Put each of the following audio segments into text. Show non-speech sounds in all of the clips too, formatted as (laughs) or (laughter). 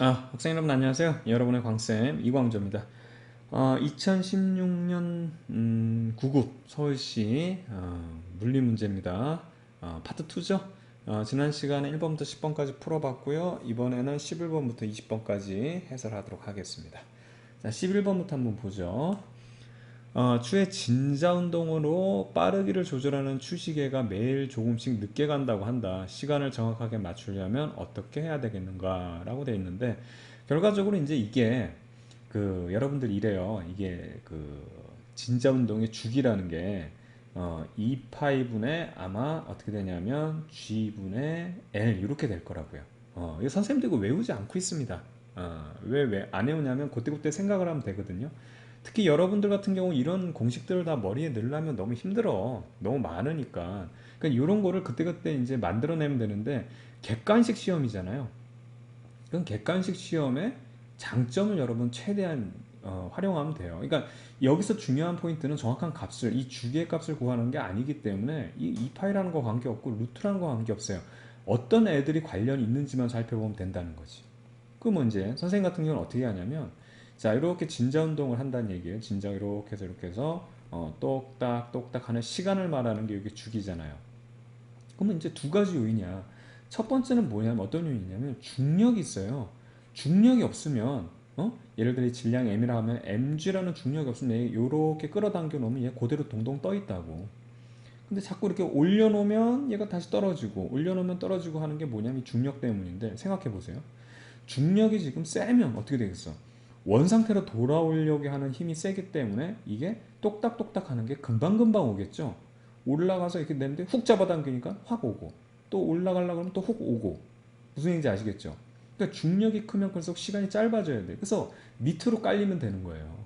아, 학생 여러분 안녕하세요. 여러분의 광쌤 이광조입니다. 어, 2016년 음, 9급 서울시 어, 물리 문제입니다. 어, 파트 2죠. 어, 지난 시간에 1번부터 10번까지 풀어봤고요. 이번에는 11번부터 20번까지 해설하도록 하겠습니다. 자, 11번부터 한번 보죠. 어, 추의 진자 운동으로 빠르기를 조절하는 추시계가 매일 조금씩 늦게 간다고 한다. 시간을 정확하게 맞추려면 어떻게 해야 되겠는가? 라고 되어 있는데, 결과적으로 이제 이게, 그, 여러분들 이래요. 이게 그, 진자 운동의 주기라는 게, 어, 2파이분의 아마 어떻게 되냐면, G분의 L, 이렇게 될 거라고요. 어, 이 선생님도 이거 외우지 않고 있습니다. 어, 왜, 왜 안 외우냐면, 그때그때 생각을 하면 되거든요. 특히 여러분들 같은 경우 이런 공식들을 다 머리에 넣으려면 너무 힘들어. 너무 많으니까. 그러니까 이런 거를 그때그때 이제 만들어내면 되는데 객관식 시험이잖아요. 그럼 객관식 시험의 장점을 여러분 최대한 어, 활용하면 돼요. 그러니까 여기서 중요한 포인트는 정확한 값을 이 주기의 값을 구하는 게 아니기 때문에 이 2파이라는 거 관계없고 루트라는 거 관계없어요. 어떤 애들이 관련이 있는지만 살펴보면 된다는 거지. 그러면 이제 선생님 같은 경우는 어떻게 하냐면 자 이렇게 진자 운동을 한다는 얘기예요. 진자 이렇게 해서 이렇게 해서 어, 똑딱 똑딱 하는 시간을 말하는 게 이게 주기잖아요. 그러면 이제 두 가지 요인이야. 첫 번째는 뭐냐면 어떤 요인이냐면 중력이 있어요. 중력이 없으면 어? 예를 들어 질량 m이라 하면 mg라는 중력이 없으면 이렇게 끌어당겨 놓으면 얘 그대로 동동 떠 있다고. 근데 자꾸 이렇게 올려놓으면 얘가 다시 떨어지고 올려놓으면 떨어지고 하는 게 뭐냐면 중력 때문인데 생각해 보세요. 중력이 지금 세면 어떻게 되겠어 원상태로 돌아오려고 하는 힘이 세기 때문에 이게 똑딱똑딱 하는 게 금방금방 오겠죠. 올라가서 이렇게 내는데 훅 잡아당기니까 확 오고 또 올라가려고 하면 또 훅 오고 무슨 얘기인지 아시겠죠? 그러니까 중력이 크면 클수록 시간이 짧아져야 돼. 그래서 밑으로 깔리면 되는 거예요.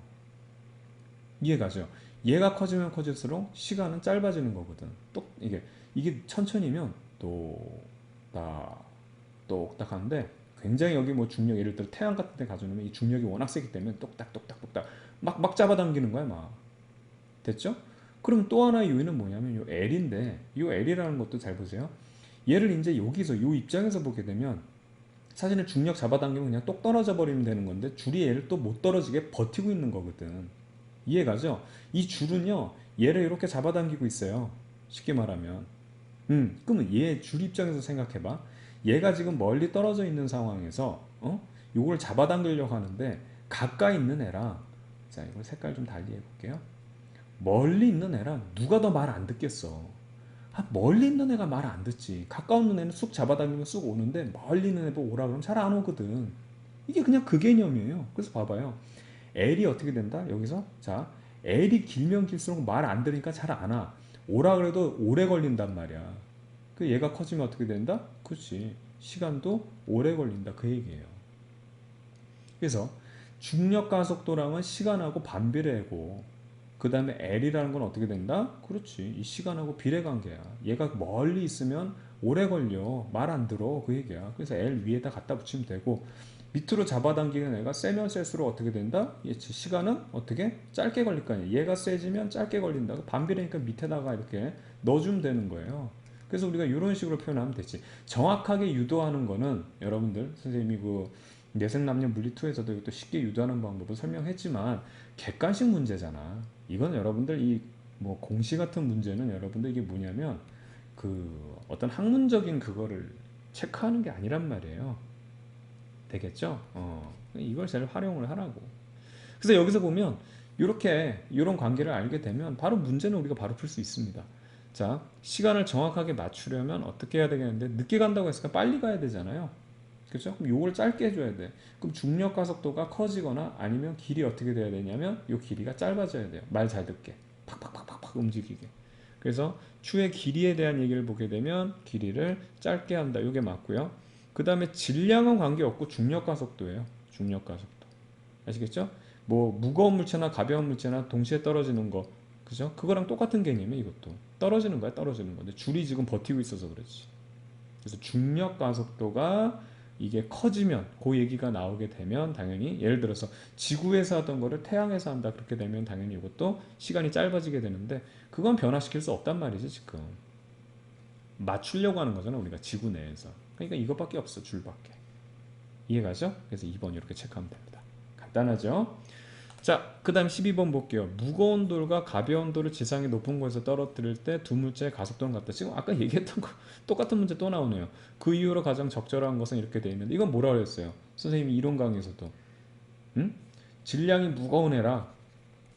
이해가죠? 얘가 커지면 커질수록 시간은 짧아지는 거거든. 또 이게 이게 천천히면 또딱 똑딱 하는데 굉장히 여기 뭐 중력 예를 들어 태양 같은 데 가져놓으면 이 중력이 워낙 세기 때문에 똑딱 똑딱 똑딱. 막, 막 잡아당기는 거야 막. 됐죠? 그럼 또 하나의 요인은 뭐냐면 요 L인데 요 L이라는 것도 잘 보세요. 얘를 이제 여기서 요 입장에서 보게 되면 사실은 중력 잡아당기면 그냥 똑 떨어져 버리면 되는 건데 줄이 얘를 또 못 떨어지게 버티고 있는 거거든. 이해가죠? 이 줄은요 얘를 이렇게 잡아당기고 있어요. 쉽게 말하면. 음 그러면 얘 줄 입장에서 생각해봐 얘가 지금 멀리 떨어져 있는 상황에서 어? 요걸 잡아당기려고 하는데 가까이 있는 애랑 자 이걸 색깔 좀 달리 해볼게요. 멀리 있는 애랑 누가 더 말 안 듣겠어? 아, 멀리 있는 애가 말 안 듣지. 가까운 애는 쑥 잡아당기면 쑥 오는데 멀리 있는 애도 오라 그러면 잘 안 오거든. 이게 그냥 그 개념이에요. 그래서 봐봐요. L이 어떻게 된다? 여기서? 자 L이 길면 길수록 말 안 들으니까 잘 안 와. 오라 그래도 오래 걸린단 말이야 그 얘가 커지면 어떻게 된다? 그렇지. 시간도 오래 걸린다. 그 얘기예요. 그래서 중력 가속도랑은 시간하고 반비례고 그 다음에 L이라는 건 어떻게 된다? 그렇지. 이 시간하고 비례관계야. 얘가 멀리 있으면 오래 걸려. 말 안 들어. 그 얘기야. 그래서 L 위에다 갖다 붙이면 되고 밑으로 잡아당기는 애가 세면 셀수록 어떻게 된다? 시간은 어떻게? 짧게 걸릴 거 아니야. 얘가 세지면 짧게 걸린다. 반비례니까 밑에다가 이렇게 넣어주면 되는 거예요. 그래서 우리가 이런 식으로 표현하면 되지. 정확하게 유도하는 거는 여러분들 선생님이 그 내생남녀 물리2에서도 또 쉽게 유도하는 방법을 설명했지만 객관식 문제잖아. 이건 여러분들 이 뭐 공시 같은 문제는 여러분들 이게 뭐냐면 그 어떤 학문적인 그거를 체크하는 게 아니란 말이에요. 되겠죠? 어. 이걸 잘 활용을 하라고. 그래서 여기서 보면 이렇게 이런 관계를 알게 되면 바로 문제는 우리가 바로 풀 수 있습니다. 자, 시간을 정확하게 맞추려면 어떻게 해야 되겠는데 늦게 간다고 했으니까 빨리 가야 되잖아요. 그렇죠? 그럼 요걸 짧게 해줘야 돼. 그럼 중력 가속도가 커지거나 아니면 길이 어떻게 돼야 되냐면 요 길이가 짧아져야 돼요. 말 잘 듣게. 팍팍팍팍팍 움직이게. 그래서 추의 길이에 대한 얘기를 보게 되면 길이를 짧게 한다. 요게 맞고요. 그 다음에 질량은 관계없고 중력 가속도예요. 중력 가속도. 아시겠죠? 뭐 무거운 물체나 가벼운 물체나 동시에 떨어지는 거 그죠? 그거랑 똑같은 개념이 이것도 떨어지는 거야 떨어지는 건데 줄이 지금 버티고 있어서 그렇지 그래서 중력 가속도가 이게 커지면 그 얘기가 나오게 되면 당연히 예를 들어서 지구에서 하던 거를 태양에서 한다 그렇게 되면 당연히 이것도 시간이 짧아지게 되는데 그건 변화시킬 수 없단 말이지 지금 맞추려고 하는 거잖아 우리가 지구 내에서 그러니까 이것밖에 없어 줄밖에 이해가죠? 그래서 2번 이렇게 체크하면 됩니다. 간단하죠? 자, 그 다음 12번 볼게요. 무거운 돌과 가벼운 돌을 지상에 높은 곳에서 떨어뜨릴 때 두 물체의 가속도는 같다. 지금 아까 (laughs) 얘기했던 거 똑같은 문제 또 나오네요. 그 이후로 가장 적절한 것은 이렇게 돼 있는데 이건 뭐라 그랬어요? 선생님이 이론 강의에서도 응? 질량이 무거운 애라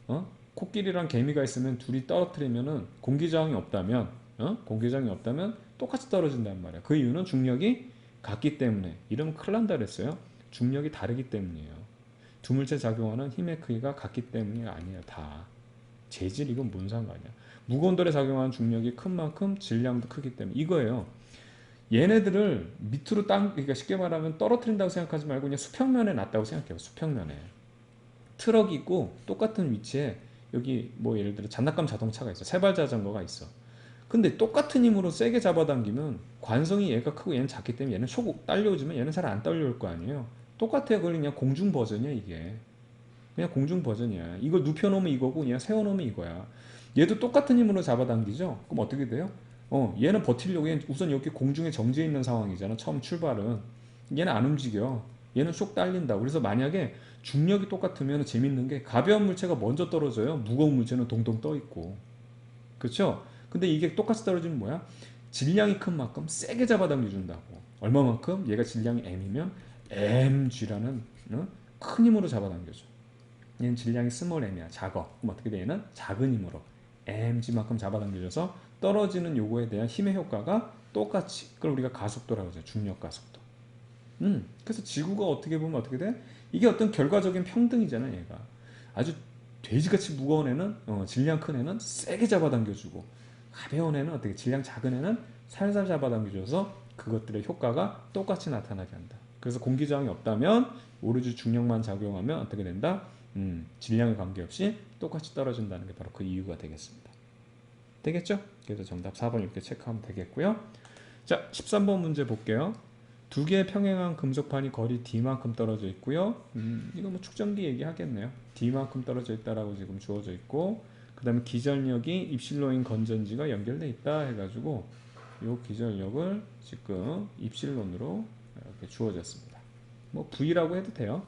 어? 코끼리랑 개미가 있으면 둘이 떨어뜨리면은 공기 저항이 없다면 어? 공기 저항이 없다면 똑같이 떨어진단 말이야. 그 이유는 중력이 같기 때문에 이러면 큰일 난다 그랬어요. 중력이 다르기 때문이에요. 두 물체 작용하는 힘의 크기가 같기 때문이 아니에요. 다 재질 이건 뭔 상관이야. 무거운 돌에 작용하는 중력이 큰 만큼 질량도 크기 때문에 이거예요. 얘네들을 밑으로 땅 그러니까 쉽게 말하면 떨어뜨린다고 생각하지 말고 그냥 수평면에 놨다고 생각해요. 수평면에 트럭이 있고 똑같은 위치에 여기 뭐 예를 들어 장난감 자동차가 있어. 세발 자전거가 있어. 근데 똑같은 힘으로 세게 잡아당기면 관성이 얘가 크고 얘는 작기 때문에 얘는 ሾ고 딸려오지만 얘는 잘 안 딸려올 거 아니에요. 똑같아요. 그걸 그냥 공중 버전이야 이게. 그냥 공중 버전이야. 이걸 눕혀놓으면 이거고 그냥 세워놓으면 이거야. 얘도 똑같은 힘으로 잡아당기죠. 그럼 어떻게 돼요? 어, 얘는 버틸려고 얘는 우선 여기 공중에 정지해 있는 상황이잖아. 처음 출발은. 얘는 안 움직여. 얘는 쏙 딸린다. 그래서 만약에 중력이 똑같으면 재밌는 게 가벼운 물체가 먼저 떨어져요. 무거운 물체는 동동 떠 있고. 그렇죠? 근데 이게 똑같이 떨어지면 뭐야? 질량이 큰 만큼 세게 잡아당겨 준다고. 얼마만큼? 얘가 질량이 m이면 mg라는 어? 큰 힘으로 잡아당겨줘. 얘는 질량이 스몰 m이야. 작어. 그럼 어떻게 돼? 얘는 작은 힘으로 mg만큼 잡아당겨져서 떨어지는 요거에 대한 힘의 효과가 똑같이 그걸 우리가 가속도라고 하죠. 중력 가속도. 음, 그래서 지구가 어떻게 보면 어떻게 돼? 이게 어떤 결과적인 평등이잖아, 얘가. 아주 돼지같이 무거운 애는 어, 질량 큰 애는 세게 잡아당겨주고 가벼운 애는 어떻게 질량 작은 애는 살살 잡아당겨줘서 그것들의 효과가 똑같이 나타나게 한다. 그래서 공기 저항이 없다면 오로지 중력만 작용하면 어떻게 된다? 음, 질량에 관계없이 똑같이 떨어진다는 게 바로 그 이유가 되겠습니다. 되겠죠? 그래서 정답 4번 이렇게 체크하면 되겠고요. 자, 13번 문제 볼게요. 두 개의 평행한 금속판이 거리 d만큼 떨어져 있고요. 음, 이거 뭐 축전기 얘기하겠네요. d만큼 떨어져 있다라고 지금 주어져 있고 그 다음에 기전력이 입실로인 건전지가 연결돼 있다 해가지고 이 기전력을 지금 입실론으로 주어졌습니다. 뭐 V라고 해도 돼요.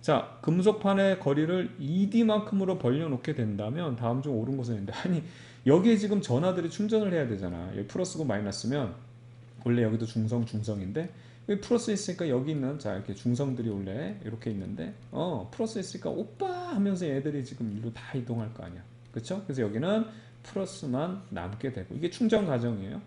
자, 금속판의 거리를 ED만큼으로 벌려놓게 된다면 다음 중 옳은 것은 있는데 아니 여기에 지금 전하들이 충전을 해야 되잖아. 여기 플러스고 마이너스면 원래 여기도 중성 중성인데 여기 플러스 있으니까 여기 있는 자 이렇게 중성들이 원래 이렇게 있는데 어 플러스 있으니까 오빠 하면서 얘들이 지금 일로 다 이동할 거 아니야. 그렇죠? 그래서 여기는 플러스만 남게 되고 이게 충전 과정이에요.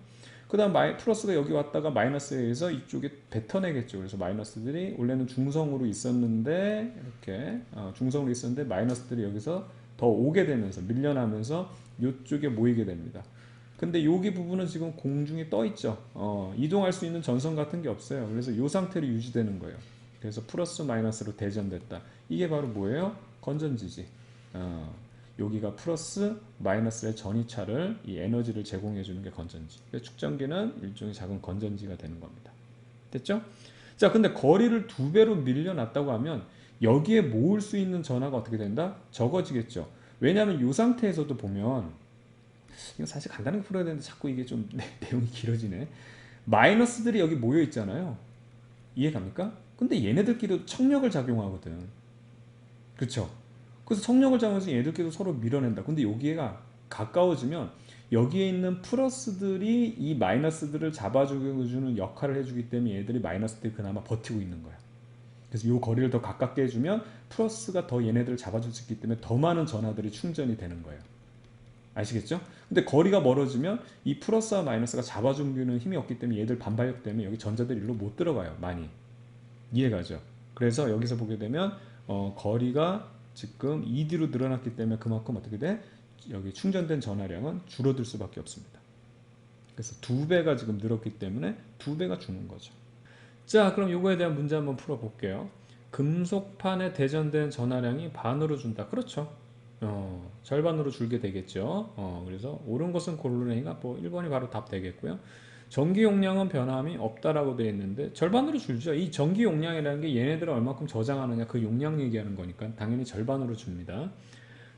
그 다음 플러스가 여기 왔다가 마이너스에 의해서 이쪽에 뱉어내겠죠. 그래서 마이너스들이 원래는 중성으로 있었는데 이렇게 어, 중성으로 있었는데 마이너스들이 여기서 더 오게 되면서 밀려나면서 이쪽에 모이게 됩니다. 근데 여기 부분은 지금 공중에 떠 있죠. 어, 이동할 수 있는 전선 같은 게 없어요. 그래서 이 상태로 유지되는 거예요. 그래서 플러스 마이너스로 대전됐다. 이게 바로 뭐예요? 건전지지. 어, 여기가 플러스 마이너스의 전이차를 이 에너지를 제공해 주는 게 건전지. 축전기는 일종의 작은 건전지가 되는 겁니다. 됐죠? 자, 근데 거리를 두 배로 밀려놨다고 하면 여기에 모을 수 있는 전하가 어떻게 된다? 적어지겠죠. 왜냐하면 이 상태에서도 보면 이거 사실 간단하게 풀어야 되는데 자꾸 이게 좀 (laughs) 내용이 길어지네. 마이너스들이 여기 모여 있잖아요. 이해 갑니까? 근데 얘네들끼리도 청력을 작용하거든. 그렇죠? 그래서 성력을 작용해서 얘들끼리 서로 밀어낸다. 근데 여기가 가까워지면 여기에 있는 플러스들이 이 마이너스들을 잡아주는 역할을 해주기 때문에 얘들이 마이너스들이 그나마 버티고 있는 거야. 그래서 이 거리를 더 가깝게 해주면 플러스가 더 얘네들을 잡아줄 수 있기 때문에 더 많은 전하들이 충전이 되는 거예요. 아시겠죠? 근데 거리가 멀어지면 이 플러스와 마이너스가 잡아주는 힘이 없기 때문에 얘들 반발력 때문에 여기 전자들이 일로 못 들어가요. 많이. 이해가죠? 그래서 여기서 보게 되면 어, 거리가 지금 ED로 늘어났기 때문에 그만큼 어떻게 돼? 여기 충전된 전화량은 줄어들 수밖에 없습니다. 그래서 두 배가 지금 늘었기 때문에 두 배가 주는 거죠. 자, 그럼 이거에 대한 문제 한번 풀어볼게요. 금속판에 대전된 전화량이 반으로 준다. 그렇죠. 어, 절반으로 줄게 되겠죠. 어, 그래서 옳은 것은 고르니까 뭐 1번이 바로 답 되겠고요. 전기 용량은 변함이 없다라고 되어 있는데 절반으로 줄죠. 이 전기 용량이라는 게 얘네들을 얼마큼 저장하느냐 그 용량 얘기하는 거니까 당연히 절반으로 줍니다.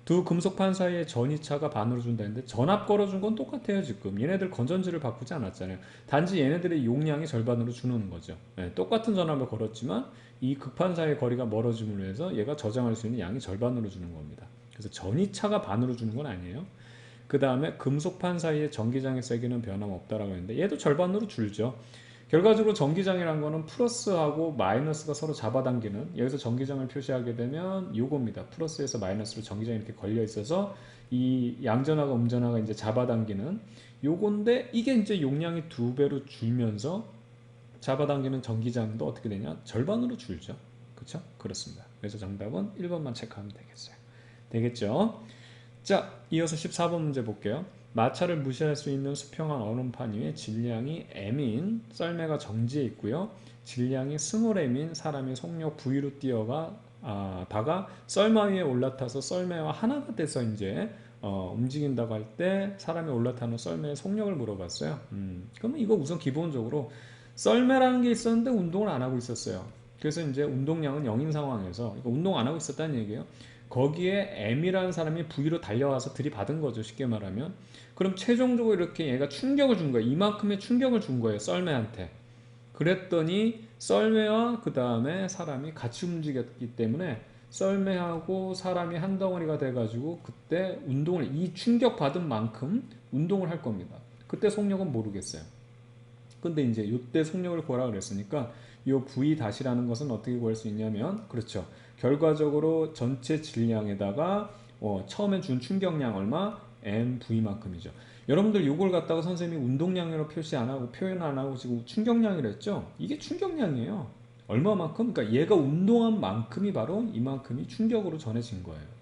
두 금속판 사이의 전이차가 반으로 준다는데 전압 걸어준 건 똑같아요 지금. 얘네들 건전지를 바꾸지 않았잖아요. 단지 얘네들의 용량이 절반으로 주는 거죠. 네, 똑같은 전압을 걸었지만 이 극판 사이의 거리가 멀어짐으로 해서 얘가 저장할 수 있는 양이 절반으로 주는 겁니다. 그래서 전이차가 반으로 주는 건 아니에요 그 다음에 금속판 사이의 전기장의 세기는 변함없다라고 했는데 얘도 절반으로 줄죠 결과적으로 전기장이라는 거는 플러스하고 마이너스가 서로 잡아당기는 여기서 전기장을 표시하게 되면 요겁니다. 플러스에서 마이너스로 전기장이 이렇게 걸려 있어서 이 양전하고 음전하가 이제 잡아당기는 요건데 이게 이제 용량이 두 배로 줄면서 잡아당기는 전기장도 어떻게 되냐? 절반으로 줄죠. 그렇죠? 그렇습니다. 그래서 정답은 1번만 체크하면 되겠어요. 되겠죠? 자, 이어서 14번 문제 볼게요. 마찰을 무시할 수 있는 수평한 얼음판 위에 질량이 m인 썰매가 정지해 있고요. 질량이 스몰 m인 사람이 속력 V로 뛰어가 아, 다가 썰마 위에 올라타서 썰매와 하나가 돼서 이제 어, 움직인다고 할 때 사람이 올라타는 썰매의 속력을 물어봤어요. 음, 그러면 이거 우선 기본적으로 썰매라는 게 있었는데 운동을 안 하고 있었어요. 그래서 이제 운동량은 0인 상황에서 그러니까 운동 안 하고 있었다는 얘기예요. 거기에 M이라는 사람이 V로 달려와서 들이받은 거죠. 쉽게 말하면. 그럼 최종적으로 이렇게 얘가 충격을 준 거예요. 이만큼의 충격을 준 거예요. 썰매한테. 그랬더니 썰매와 그 다음에 사람이 같이 움직였기 때문에 썰매하고 사람이 한 덩어리가 돼가지고 그때 운동을 이 충격 받은 만큼 운동을 할 겁니다. 그때 속력은 모르겠어요. 근데 이제 요때 속력을 구하라 그랬으니까 요 V 다시라는 것은 어떻게 구할 수 있냐면 그렇죠. 결과적으로 전체 질량에다가 어, 처음에 준 충격량 얼마 MV만큼이죠. 여러분들 이걸 갖다가 선생님이 운동량으로 표시 안 하고 표현 안 하고 지금 충격량이라 했죠? 이게 충격량이에요. 얼마만큼? 그러니까 얘가 운동한 만큼이 바로 이만큼이 충격으로 전해진 거예요.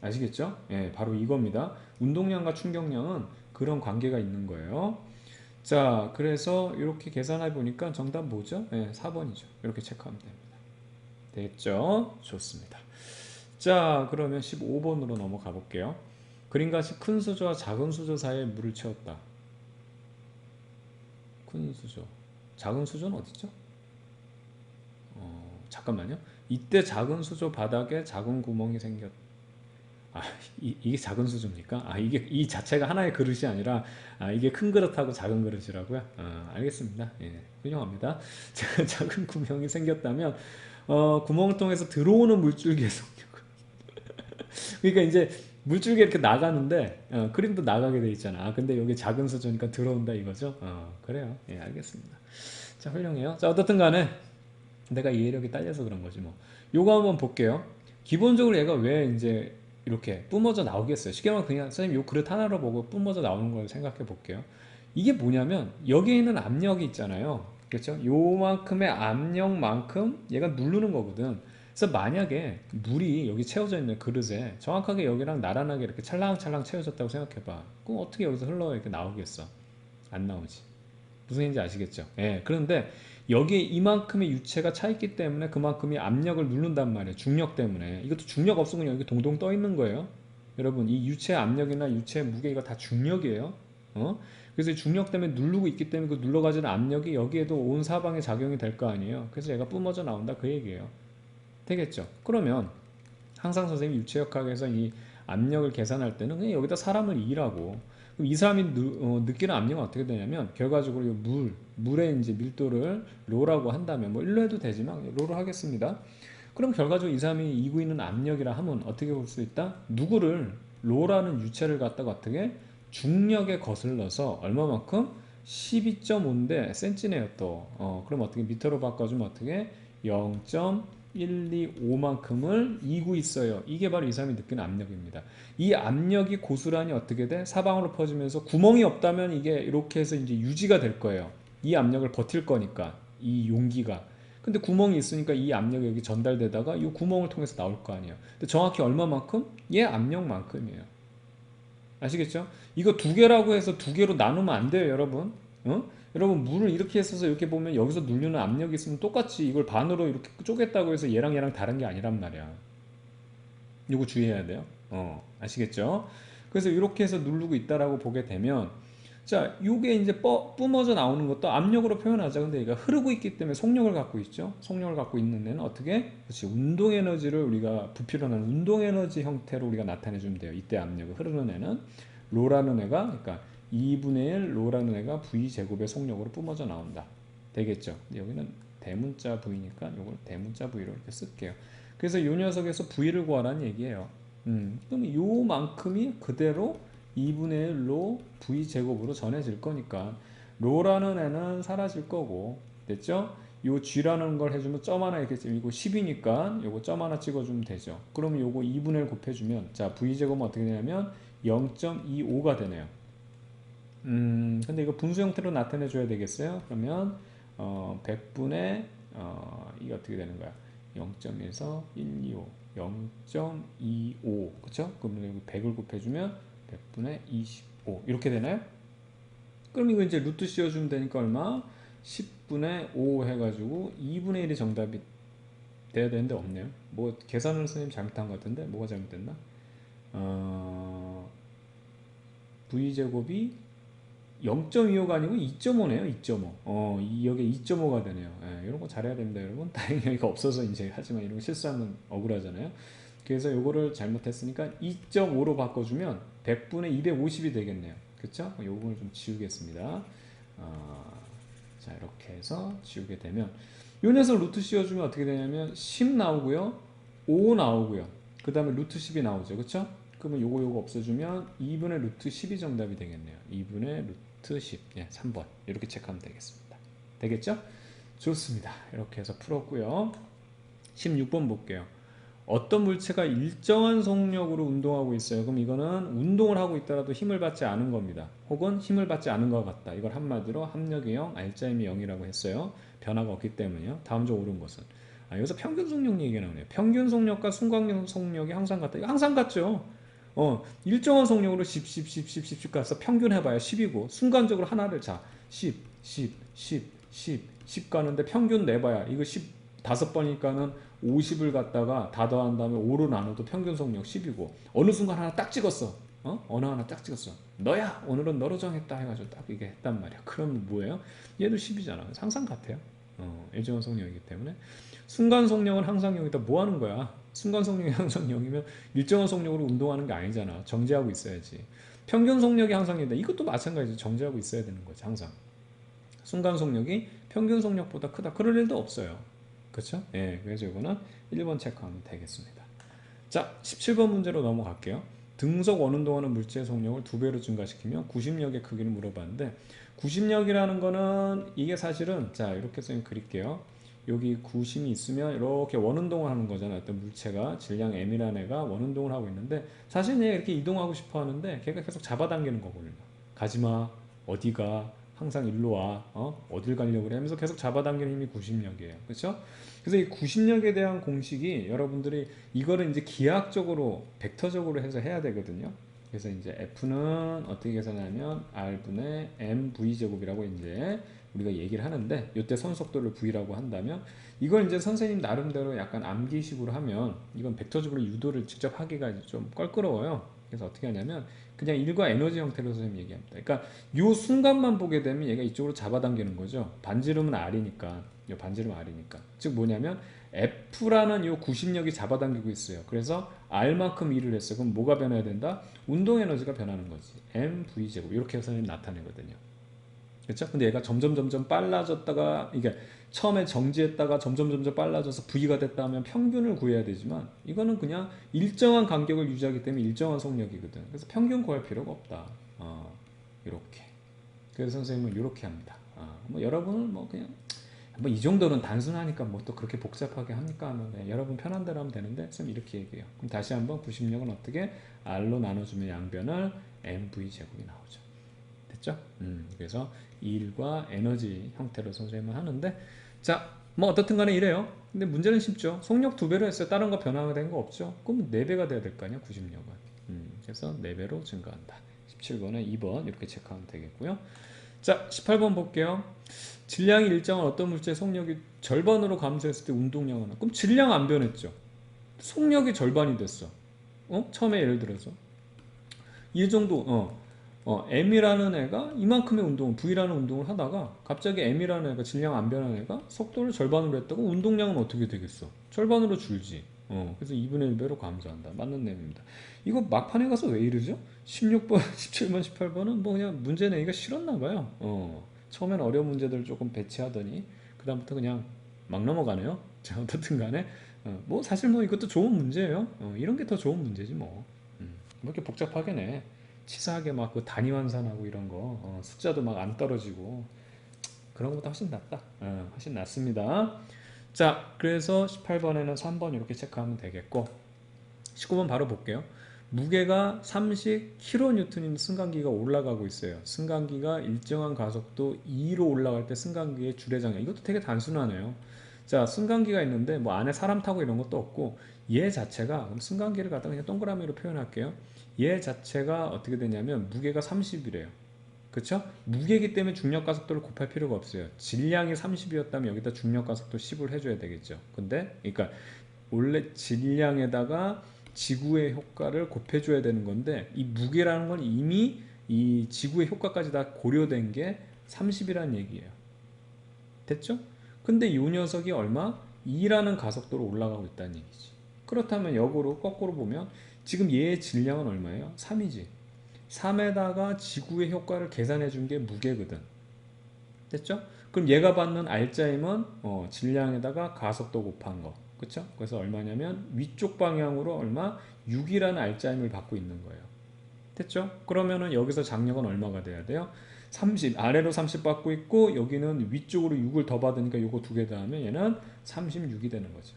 아시겠죠? 예, 바로 이겁니다. 운동량과 충격량은 그런 관계가 있는 거예요. 자, 그래서 이렇게 계산해 보니까 정답 뭐죠? 예, 4번이죠. 이렇게 체크하면 됩니다. 됐죠? 좋습니다. 자, 그러면 15번으로 넘어가 볼게요. 그림같이 큰 수조와 작은 수조 사이에 물을 채웠다. 큰 수조. 작은 수조는 어디죠? 어, 잠깐만요. 이때 작은 수조 바닥에 작은 구멍이 생겼. 아, 이, 이게 작은 수조입니까? 아, 이게 이 자체가 하나의 그릇이 아니라 아, 이게 큰 그릇하고 작은 그릇이라고요? 아, 알겠습니다. 예, 훌륭합니다. (laughs) 작은 구멍이 생겼다면 어, 구멍을 통해서 들어오는 물줄기의 속력은 그러니까 이제 물줄기 이렇게 나가는데 어, 그림도 나가게 돼 있잖아. 아, 근데 여기 작은 수조니까 들어온다 이거죠. 어, 그래요. 예, 알겠습니다. 자, 훌륭해요. 자, 어떻든 간에 내가 이해력이 딸려서 그런 거지 뭐. 요거 한번 볼게요. 기본적으로 얘가 왜 이제 이렇게 뿜어져 나오겠어요. 쉽게 말하면 그냥 선생님 요 그릇 하나로 보고 뿜어져 나오는 걸 생각해 볼게요. 이게 뭐냐면 여기에 있는 압력이 있잖아요. 그렇죠? 요만큼의 압력만큼 얘가 누르는 거거든. 그래서 만약에 물이 여기 채워져 있는 그릇에 정확하게 여기랑 나란하게 이렇게 찰랑찰랑 채워졌다고 생각해봐. 그럼 어떻게 여기서 흘러 이렇게 나오겠어? 안 나오지. 무슨 얘기인지 아시겠죠? 예. 그런데 여기에 이만큼의 유체가 차 있기 때문에 그만큼의 압력을 누른단 말이에요. 중력 때문에. 이것도 중력 없으면 여기 동동 떠 있는 거예요. 여러분, 이 유체 압력이나 유체 무게 이거 다 중력이에요. 어? 그래서 중력 때문에 누르고 있기 때문에 그 눌러가지는 압력이 여기에도 온 사방에 작용이 될 거 아니에요. 그래서 얘가 뿜어져 나온다 그 얘기예요. 되겠죠. 그러면 항상 선생님이 유체역학에서 이 압력을 계산할 때는 그냥 여기다 사람을 이라고 그럼 이 사람이 느, 어, 느끼는 압력은 어떻게 되냐면 결과적으로 물, 물의 이제 밀도를 로라고 한다면 뭐 1로 해도 되지만 로로 하겠습니다. 그럼 결과적으로 이 사람이 이고 있는 압력이라 하면 어떻게 볼 수 있다? 누구를 로라는 유체를 갖다가 어떻게 중력에 거슬러서 얼마만큼 12.5인데 센치네요 또. 어, 그럼 어떻게 미터로 바꿔주면 어떻게 0. 125만큼을 이고 있어요. 이게 바로 이 사람이 느끼는 압력입니다. 이 압력이 고스란히 어떻게 돼? 사방으로 퍼지면서 구멍이 없다면 이게 이렇게 해서 이제 유지가 될 거예요. 이 압력을 버틸 거니까 이 용기가. 근데 구멍이 있으니까 이 압력이 여기 전달되다가 이 구멍을 통해서 나올 거 아니에요. 근데 정확히 얼마만큼? 얘 압력만큼이에요. 아시겠죠? 이거 두 개라고 해서 두 개로 나누면 안 돼요, 여러분. 어? 여러분 물을 이렇게 했어서 이렇게 보면 여기서 누르는 압력이 있으면 똑같이 이걸 반으로 이렇게 쪼갰다고 해서 얘랑 얘랑 다른 게 아니란 말이야. 이거 주의해야 돼요. 어, 아시겠죠? 그래서 이렇게 해서 누르고 있다라고 보게 되면 자, 요게 이제 뻐, 뿜어져 나오는 것도 압력으로 표현하자. 근데 얘가 흐르고 있기 때문에 속력을 갖고 있죠. 속력을 갖고 있는 데는 어떻게? 그렇지. 운동 에너지를 우리가 부피로는 운동 에너지 형태로 우리가 나타내 주면 돼요. 이때 압력을 흐르는 애는 로라는 애가 그러니까 2분의 1 로라는 애가 v 제곱의 속력으로 뿜어져 나온다. 되겠죠. 여기는 대문자 v니까 요걸 대문자 v로 이렇게 쓸게요. 그래서 요 녀석에서 v를 구하라는 얘기예요. 음, 그럼 요만큼이 그대로 2분의 1로 v 제곱으로 전해질 거니까 로라는 애는 사라질 거고 됐죠? 요 g라는 걸 해주면 점 하나 이렇게 찍- 이거 10이니까 요거 점 하나 찍어주면 되죠. 그럼 요거 2분의 1 곱해주면 자 v 제곱은 어떻게 되냐면 0.25가 되네요. 음 근데 이거 분수 형태로 나타내 줘야 되겠어요? 그러면 어 100분의 어 이게 어떻게 되는 거야? 0.1에서 125 0.25 그쵸? 그러면 여기 100을 곱해주면 100분의 25 이렇게 되나요? 그럼 이거 이제 루트 씌워주면 되니까 얼마? 10분의 5 해가지고 2분의 1이 정답이 돼야 되는데 없네요. 뭐 계산을 선생님 잘못한 것 같은데 뭐가 잘못됐나? 어, v 제곱이 0.25가 아니고 2.5네요. 2.5. 어, 이 여기 2.5가 되네요. 예, 이런 거 잘해야 됩니다, 여러분. (laughs) 다행히 여기가 없어서 이제 하지만 이런 거 실수하면 억울하잖아요. 그래서 요거를 잘못했으니까 2.5로 바꿔주면 100분의 250이 되겠네요. 그쵸? 요걸 좀 지우겠습니다. 어, 자, 이렇게 해서 지우게 되면 요 녀석 루트 씌워주면 어떻게 되냐면 10 나오고요. 5 나오고요. 그 다음에 루트 10이 나오죠. 그쵸? 그러면 요거 요거 없애주면 2분의 루트 10이 정답이 되겠네요. 2분의 루트 10. 예, 3번. 이렇게 체크하면 되겠습니다. 되겠죠? 좋습니다. 이렇게 해서 풀었고요. 16번 볼게요. 어떤 물체가 일정한 속력으로 운동하고 있어요. 그럼 이거는 운동을 하고 있더라도 힘을 받지 않은 겁니다. 혹은 힘을 받지 않은 것 같다. 이걸 한마디로 합력이 0, 알짜임이 0이라고 했어요. 변화가 없기 때문이요. 다음 중 옳은 것은 아, 여기서 평균 속력 얘기가 나오네요. 평균 속력과 순간 속력이 항상 같다. 항상 같죠. 어, 일정한 속력으로 10, 10, 10, 10, 10, 10 가서 평균 해봐야 10이고 순간적으로 하나를 자 10, 10, 10, 10, 10 가는데 평균 내봐야 이거 10 다섯 번이니까는 50을 갖다가 다 더한 다음에 5로 나눠도 평균 속력 10이고 어느 순간 하나 딱 찍었어. 어? 어느 하나 딱 찍었어. 너야 오늘은 너로 정했다 해가지고 딱 이게 했단 말이야. 그럼 뭐예요? 얘도 10이잖아. 항상 같아요. 어, 일정한 속력이기 때문에 순간 속력은 항상 0이다. 뭐 하는 거야? 순간 속력이 항상 (laughs) 0이면 일정한 속력으로 운동하는 게 아니잖아. 정지하고 있어야지. 평균 속력이 항상 0이다. 이것도 마찬가지죠. 정지하고 있어야 되는 거지. 항상. 순간 속력이 평균 속력보다 크다. 그럴 일도 없어요. 그렇죠? 예, 그래서 이거는 1번 체크하면 되겠습니다. 자, 17번 문제로 넘어갈게요. 등속 원운동하는 물체의 속력을 두 배로 증가시키며 구심력의 크기를 물어봤는데 구심력이라는 거는 이게 사실은 자 이렇게 써 그릴게요. 여기 구심이 있으면 이렇게 원운동을 하는 거잖아요. 어떤 물체가 질량 m이라는 애가 원운동을 하고 있는데 사실 얘가 이렇게 이동하고 싶어 하는데 걔가 계속 잡아당기는 거거든요. 가지마 어디가 항상 일로 와 어? 어딜 가려고 그래 하면서 계속 잡아당기는 힘이 구심력이에요. 그렇죠? 그래서 이 구심력에 대한 공식이 여러분들이 이거를 이제 기하학적으로 벡터적으로 해서 해야 되거든요. 그래서 이제 F는 어떻게 계산하면 R분의 mv 제곱이라고 이제 우리가 얘기를 하는데 이때 선속도를 V라고 한다면 이걸 이제 선생님 나름대로 약간 암기식으로 하면 이건 벡터적으로 유도를 직접 하기가 좀 껄끄러워요. 그래서 어떻게 하냐면 그냥 일과 에너지 형태로 선생님 얘기합니다. 그러니까 이 순간만 보게 되면 얘가 이쪽으로 잡아당기는 거죠. 반지름은 R이니까 이 반지름 R이니까 즉 뭐냐면 F라는 이 구심력이 잡아당기고 있어요. 그래서 R만큼 일을 했어요. 그럼 뭐가 변해야 된다? 운동 에너지가 변하는 거지. mv 제곱 이렇게 해서 나타내거든요. 그렇죠? 근데 얘가 점점 점점 빨라졌다가 이게 처음에 정지했다가 점점 점점 빨라져서 V가 됐다 하면 평균을 구해야 되지만 이거는 그냥 일정한 간격을 유지하기 때문에 일정한 속력이거든. 그래서 평균 구할 필요가 없다. 어, 이렇게. 그래서 선생님은 이렇게 합니다. 어, 뭐 여러분은 뭐 그냥 뭐 이 정도는 단순하니까 뭐 또 그렇게 복잡하게 합니까 하면 네, 여러분 편한 대로 하면 되는데 쌤 이렇게 얘기해요. 그럼 다시 한번 구심력은 어떻게 R로 나눠주면 양변을 mv 제곱이 나오죠. 됐죠? 음, 그래서 일과 에너지 형태로 선생님은 하는데 자, 뭐 어떻든 간에 이래요. 근데 문제는 쉽죠. 속력 두 배로 했어요. 다른 거 변화가 된거 없죠. 그럼 네 배가 돼야 될 거 아니야, 구심력은. 음, 그래서 네 배로 증가한다. 17번에 2번 이렇게 체크하면 되겠고요. 자, 18번 볼게요. 질량이 일정한 어떤 물체의 속력이 절반으로 감소했을 때 운동량은 그럼 질량 안 변했죠. 속력이 절반이 됐어. 어? 처음에 예를 들어서 이 정도 어 어, M이라는 애가 이만큼의 운동을 V라는 운동을 하다가 갑자기 M이라는 애가 질량 안 변한 애가 속도를 절반으로 했다고 운동량은 어떻게 되겠어? 절반으로 줄지. 어, 그래서 2분의 1배로 감소한다. 맞는 내용입니다. 이거 막판에 가서 왜 이러죠? 16번, 17번, 18번은 뭐 그냥 문제 내기가 싫었나 봐요. 어, 처음엔 어려운 문제들을 조금 배치하더니 그 다음부터 그냥 막 넘어가네요. (laughs) 자, 어떻든 간에 어, 뭐 사실 뭐 이것도 좋은 문제예요. 어, 이런 게 더 좋은 문제지 뭐. 음, 뭐 이렇게 복잡하게 내. 치사하게 막 그 단위 환산하고 이런 거 어, 숫자도 막 안 떨어지고 그런 것보다 훨씬 낫다. 어, 훨씬 낫습니다. 자, 그래서 18번에는 3번 이렇게 체크하면 되겠고 19번 바로 볼게요. 무게가 30kN인 승강기가 올라가고 있어요. 승강기가 일정한 가속도 2로 올라갈 때 승강기의 주례장량 이것도 되게 단순하네요. 자, 승강기가 있는데 뭐 안에 사람 타고 이런 것도 없고 얘 자체가 그럼 승강기를 갖다 그냥 동그라미로 표현할게요. 얘 자체가 어떻게 되냐면 무게가 30이래요. 그쵸? 무게이기 때문에 중력 가속도를 곱할 필요가 없어요. 질량이 30이었다면 여기다 중력 가속도 10을 해줘야 되겠죠. 근데 그러니까 원래 질량에다가 지구의 효과를 곱해줘야 되는 건데 이 무게라는 건 이미 이 지구의 효과까지 다 고려된 게 30이라는 얘기예요. 됐죠? 근데 이 녀석이 얼마? 2라는 가속도로 올라가고 있다는 얘기지. 그렇다면 역으로 거꾸로 보면 지금 얘의 질량은 얼마예요? 3이지. 3에다가 지구의 효과를 계산해 준 게 무게거든. 됐죠? 그럼 얘가 받는 알짜임은 어, 질량에다가 가속도 곱한 거. 그쵸? 그래서 얼마냐면 위쪽 방향으로 얼마? 6이라는 알짜임을 받고 있는 거예요. 됐죠? 그러면은 여기서 장력은 얼마가 돼야 돼요? 30 아래로 30 받고 있고 여기는 위쪽으로 6을 더 받으니까 요거 두 개 더하면 얘는 36이 되는 거죠.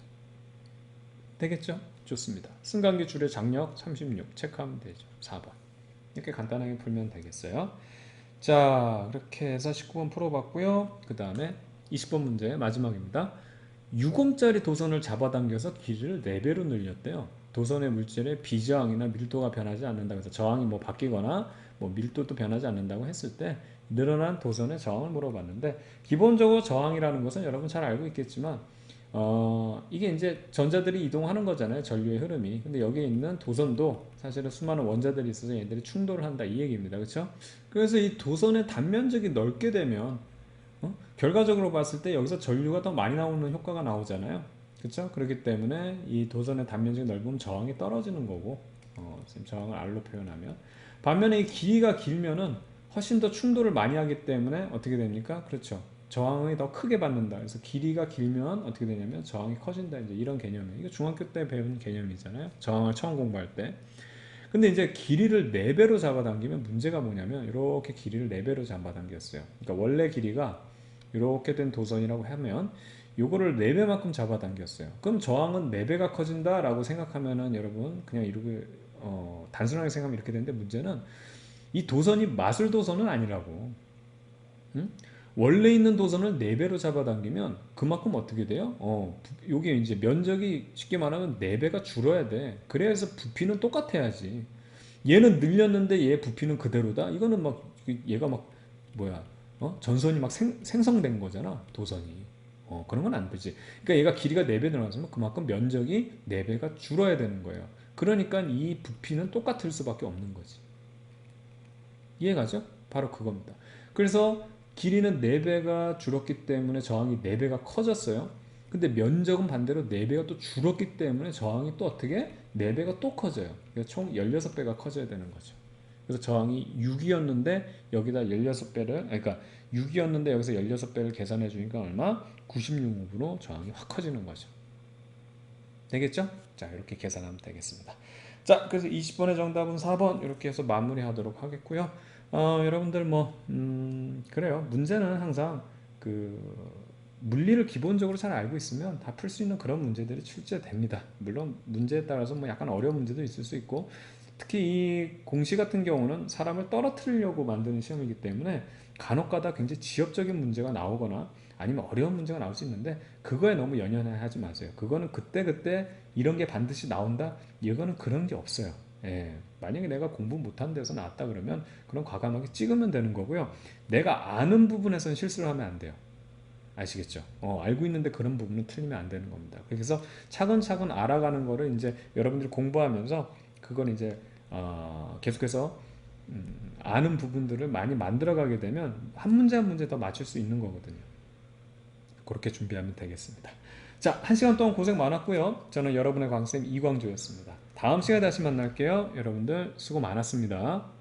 되겠죠? 좋습니다. 승강기 줄의 장력 36 체크하면 되죠. 4번. 이렇게 간단하게 풀면 되겠어요. 자, 그렇게 해서 19번 풀어봤고요. 그 다음에 20번 문제 마지막입니다. 6옴짜리 도선을 잡아당겨서 길이를 4배로 늘렸대요. 도선의 물질의 비저항이나 밀도가 변하지 않는다. 그래서 저항이 뭐 바뀌거나 뭐 밀도도 변하지 않는다고 했을 때 늘어난 도선의 저항을 물어봤는데 기본적으로 저항이라는 것은 여러분 잘 알고 있겠지만 어, 이게 이제 전자들이 이동하는 거잖아요. 전류의 흐름이. 근데 여기에 있는 도선도 사실은 수많은 원자들이 있어서 얘들이 충돌을 한다 이 얘기입니다. 그렇죠? 그래서 이 도선의 단면적이 넓게 되면 어? 결과적으로 봤을 때 여기서 전류가 더 많이 나오는 효과가 나오잖아요. 그렇죠? 그렇기 때문에 이 도선의 단면적이 넓으면 저항이 떨어지는 거고 어, 저항을 R로 표현하면 반면에 이 길이가 길면은 훨씬 더 충돌을 많이 하기 때문에 어떻게 됩니까? 그렇죠. 저항이 더 크게 받는다. 그래서 길이가 길면 어떻게 되냐면 저항이 커진다. 이제 이런 개념이에요. 이거 중학교 때 배운 개념이잖아요. 저항을 처음 공부할 때. 근데 이제 길이를 4배로 잡아당기면 문제가 뭐냐면 이렇게 길이를 4배로 잡아당겼어요. 그러니까 원래 길이가 이렇게 된 도선이라고 하면 요거를 4배만큼 잡아당겼어요. 그럼 저항은 4배가 커진다라고 생각하면은 여러분 그냥 이렇게 어, 단순하게 생각하면 이렇게 되는데 문제는 이 도선이 마술 도선은 아니라고. 응? 원래 있는 도선을 4배로 잡아당기면 그만큼 어떻게 돼요? 어, 요게 이제 면적이 쉽게 말하면 4배가 줄어야 돼. 그래서 부피는 똑같아야지. 얘는 늘렸는데 얘 부피는 그대로다? 이거는 막, 얘가 막, 뭐야, 어? 전선이 막 생, 생성된 거잖아, 도선이. 어, 그런 건 안 되지. 그러니까 얘가 길이가 4배 늘어났으면 그만큼 면적이 4배가 줄어야 되는 거예요. 그러니까 이 부피는 똑같을 수밖에 없는 거지. 이해가죠? 바로 그겁니다. 그래서 길이는 4배가 줄었기 때문에 저항이 4배가 커졌어요. 근데 면적은 반대로 4배가 또 줄었기 때문에 저항이 또 어떻게 4배가 또 커져요. 그래서 총 16배가 커져야 되는 거죠. 그래서 저항이 6이었는데 여기다 16배를 그러니까 6이었는데 여기서 16배를 계산해 주니까 얼마? 96으로 저항이 확 커지는 거죠. 되겠죠? 자, 이렇게 계산하면 되겠습니다. 자, 그래서 20번의 정답은 4번 이렇게 해서 마무리하도록 하겠고요. 어, 여러분들 뭐 음, 그래요. 문제는 항상 그 물리를 기본적으로 잘 알고 있으면 다 풀 수 있는 그런 문제들이 출제됩니다. 물론 문제에 따라서 뭐 약간 어려운 문제도 있을 수 있고 특히 이 공시 같은 경우는 사람을 떨어뜨리려고 만드는 시험이기 때문에 간혹가다 굉장히 지엽적인 문제가 나오거나 아니면 어려운 문제가 나올 수 있는데 그거에 너무 연연하지 마세요. 그거는 그때그때 이런 게 반드시 나온다? 이거는 그런 게 없어요. 예, 만약에 내가 공부 못한 데서 나왔다 그러면 그럼 과감하게 찍으면 되는 거고요. 내가 아는 부분에선 실수를 하면 안 돼요. 아시겠죠? 어, 알고 있는데 그런 부분은 틀리면 안 되는 겁니다. 그래서 차근차근 알아가는 거를 이제 여러분들이 공부하면서 그건 이제 어, 계속해서 음, 아는 부분들을 많이 만들어가게 되면 한 문제 한 문제 더 맞출 수 있는 거거든요. 그렇게 준비하면 되겠습니다. 자, 한 시간 동안 고생 많았고요. 저는 여러분의 광쌤 이광조였습니다. 다음 시간에 다시 만날게요. 여러분들 수고 많았습니다.